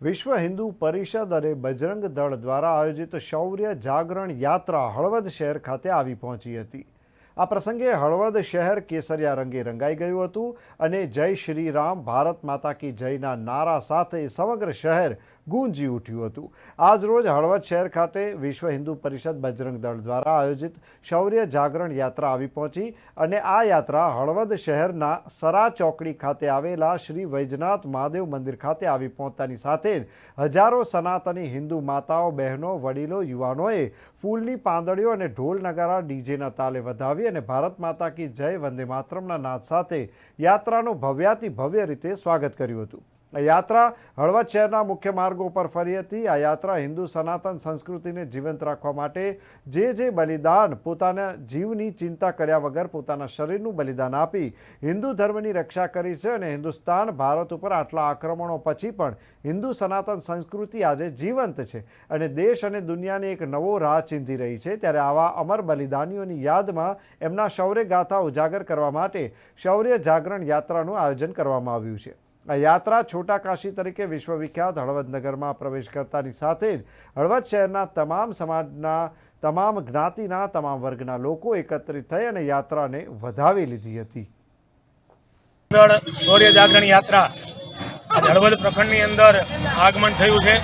વિશ્વ હિન્દુ પરિષદ અને બજરંગ દળ દ્વારા આયોજિત શૌર્ય જાગરણ યાત્રા હળવદ શહેર ખાતે આવી પહોંચી હતી. આ પ્રસંગે હળવદ શહેર કેસરિયા રંગે રંગાઈ ગયું હતું અને જય શ્રી રામ, ભારત માતા કી જયના નારા સાથે સમગ્ર શહેર ગુંજી ઉઠ્યું હતું. આજ રોજ હળવદ શહેર ખાતે વિશ્વ હિન્દુ પરિષદ બજરંગ દળ દ્વારા આયોજિત શૌર્ય જાગરણ યાત્રા આવી પહોંચી અને આ યાત્રા હળવદ શહેરના સરા ચોકડી ખાતે આવેલા શ્રી વૈજનાથ મહાદેવ મંદિર ખાતે આવી પહોંચતાની સાથે જ હજારો સનાતની હિન્દુ માતાઓ, બહેનો, વડીલો, યુવાનોએ ફૂલની પાંદડીઓ અને ઢોલ નગારા ડીજેના તાલે વધાવી અને ભારત માતા કી જય વંદે માતરમના નાદ સાથે યાત્રાનું ભવ્યાતિ ભવ્ય રીતે સ્વાગત કર્યું હતું. યાત્રા હળવદ શહેરના મુખ્ય માર્ગો પર ફરી હતી. આ યાત્રા હિન્દુ સનાતન સંસ્કૃતિને જીવંત રાખવા માટે જે જે બલિદાન પોતાના જીવની ચિંતા કર્યા વગર પોતાના શરીરનું બલિદાન આપી હિન્દુ ધર્મની રક્ષા કરી છે અને હિન્દુસ્તાન, ભારત ઉપર આટલા આક્રમણો પછી પણ હિન્દુ સનાતન સંસ્કૃતિ આજે જીવંત છે અને દેશ અને દુનિયાને એક નવો રાહ ચીંધી રહી છે. ત્યારે આવા અમર બલિદાનીઓની યાદમાં એમના શૌર્ય ગાથા ઉજાગર કરવા માટે શૌર્ય જાગરણ યાત્રાનું આયોજન કરવામાં આવ્યું છે. આ યાત્રા છોટા કાશી તરીકે વિશ્વવિખ્યાત હળવદ નગરમાં પ્રવેશ કરતાની સાથે જ હળવદ શહેરના તમામ સમાજના, તમામ જ્ઞાતિના, તમામ વર્ગના લોકો એકત્રિત થઈ અને યાત્રાને વધાવી લીધી હતી. શૌર્ય જાગરણ યાત્રા. હળવદ પ્રખંડની અંદર આગમન થયું છે.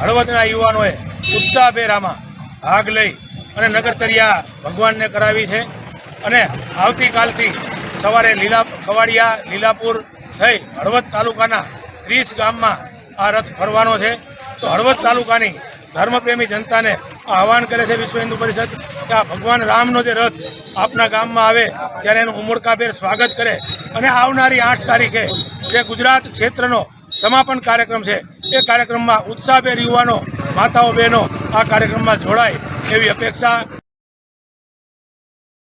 હળવદના યુવાનોએ ઉત્સાહભેરામાં ભાગ લઈ અને નગરચર્યા ભગવાનને કરાવી છે. અને આવતીકાલથી સવારે લીલા, ખવાડિયા, લીલાપુર થઈ, હળવદ તાલુકાના ત્રીસ ગામમાં આ રથ ફરવાનો છે. તો હળવદ તાલુકાની ધર્મપ્રેમી જનતાને આહવાન કરે છે વિશ્વ હિન્દુ પરિષદ કે આ ભગવાન રામનો જે રથ આપના ગામમાં આવે, ત્યારે એનું ઉમળકાભેર સ્વાગત કરે. અને આવનારી આઠ તારીખે જે ગુજરાત ક્ષેત્રનો સમાપન કાર્યક્રમ છે, એ કાર્યક્રમમાં ઉત્સાહભેર યુવાનો, માતાઓ, બહેનો આ કાર્યક્રમમાં જોડાય એવી અપેક્ષા